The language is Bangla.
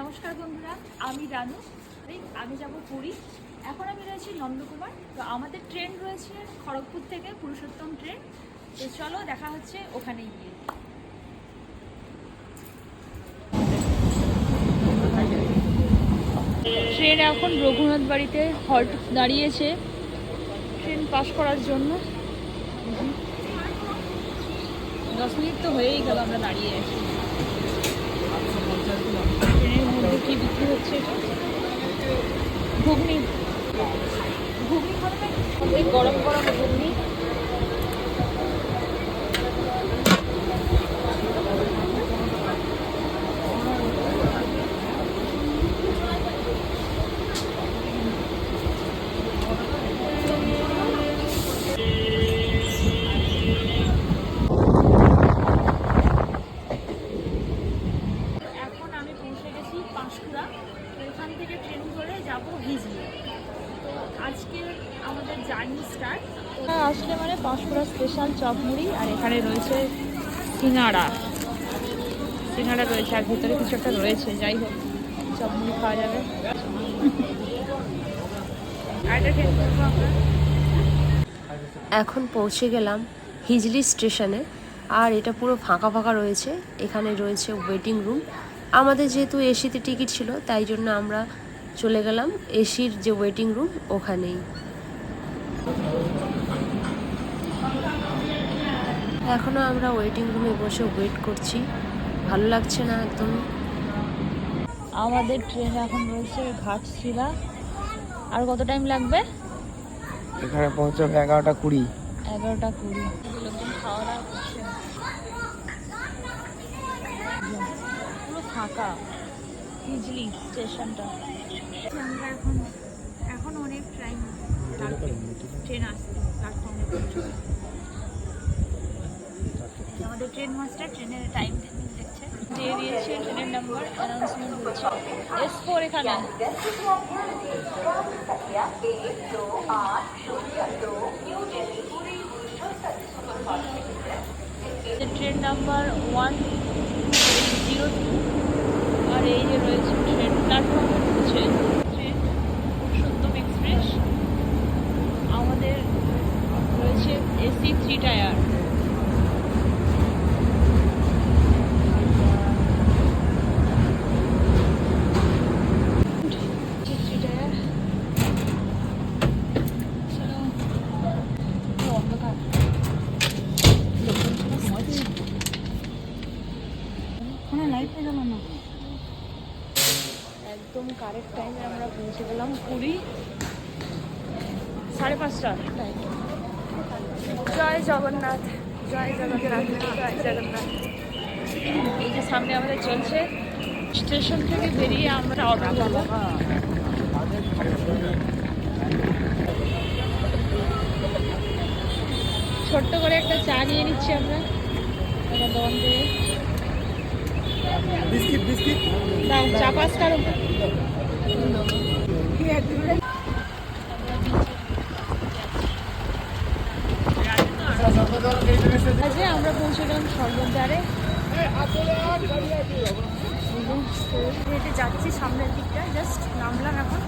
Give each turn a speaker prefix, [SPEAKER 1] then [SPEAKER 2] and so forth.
[SPEAKER 1] নমস্কার বন্ধুরা, আমি রানু। আমি যাব পুরী। এখন আমি রয়েছি নন্দকুমার। তো আমাদের ট্রেন রয়েছে খড়গপুর থেকে পুরুষোত্তম ট্রেন তো চলো দেখা হচ্ছে ওখানে গিয়ে। ট্রেন এখন রঘুনাথ বাড়িতে হল্ট দাঁড়িয়েছে। ট্রেন পাস করার জন্য। দশ মিনিট তো হয়েই গেল আমরা দাঁড়িয়ে আছি। ঘুগনি ঘুগনি খাবে? গরম গরম ঘুগনি আমাদের জার্নি স্টার্ট। আসলে মানে পাঁশকুড়া স্পেশাল চপ মুড়ি আর এখানে রয়েছে সিঙ্গাড়া। সিঙ্গাড়া রয়েছে আর ভিতরে কিছু একটা রয়েছে যাই হোক চপ মুড়ি খাওয়া যাবে।
[SPEAKER 2] এখন পৌঁছে গেলাম হিজলি স্টেশনে আর এটা পুরো ফাঁকা ফাঁকা রয়েছে। এখানে রয়েছে ওয়েটিং রুম আমাদের যেহেতু এসিতে টিকিট ছিল তাই জন্য আমরা চলে গেলাম এসির যে ওয়েটিং রুম ওখানেই। এখনও আমরা ওয়েটিং রুমে বসে ওয়েট করছি। ভালো লাগছে না একদম।
[SPEAKER 1] আমাদের ট্রেন এখন রয়েছে ঘাটশিলা। আর কত টাইম লাগবে?
[SPEAKER 3] এখানে পৌঁছবে এগারোটা কুড়ি।
[SPEAKER 1] এগারোটা কুড়ি। লোকজন খাওয়া দাওয়া করছে পুরো ফাঁকা। হিজলি স্টেশনটা। ট্রেন মাস্টার ট্রেনের টাইম দেখছে। দিয়ে দিয়েছে ট্রেনের নাম্বার অ্যানাউন্সমেন্ট হচ্ছে এস ফোর এখানে। Train number one zero two আর এই যে রয়েছে ট্রেন প্ল্যাটফর্মে রয়েছে ট্রেন পুরুষোত্তম এক্সপ্রেস আমাদের রয়েছে AC three tier three tier চলো অন্ধকার কোনো লাইট গেল না একদম কারেক্ট টাইমে আমরা পৌঁছে গেলাম পুরী। সাড়ে পাঁচটার টাইম জয় জগন্নাথ। জয় জগন্নাথ। জয় জগন্নাথ। এই যে সামনে আমাদের চলছে, স্টেশন থেকে বেরিয়ে আমরা অটো করব ছোট্ট করে একটা চা নিয়ে নিচ্ছি আমরা। দোকান আমরা পৌঁছে গেলাম সর্বদ্বারে হেঁটে যাচ্ছি সামনের দিকটা জাস্ট নামলাম এখন।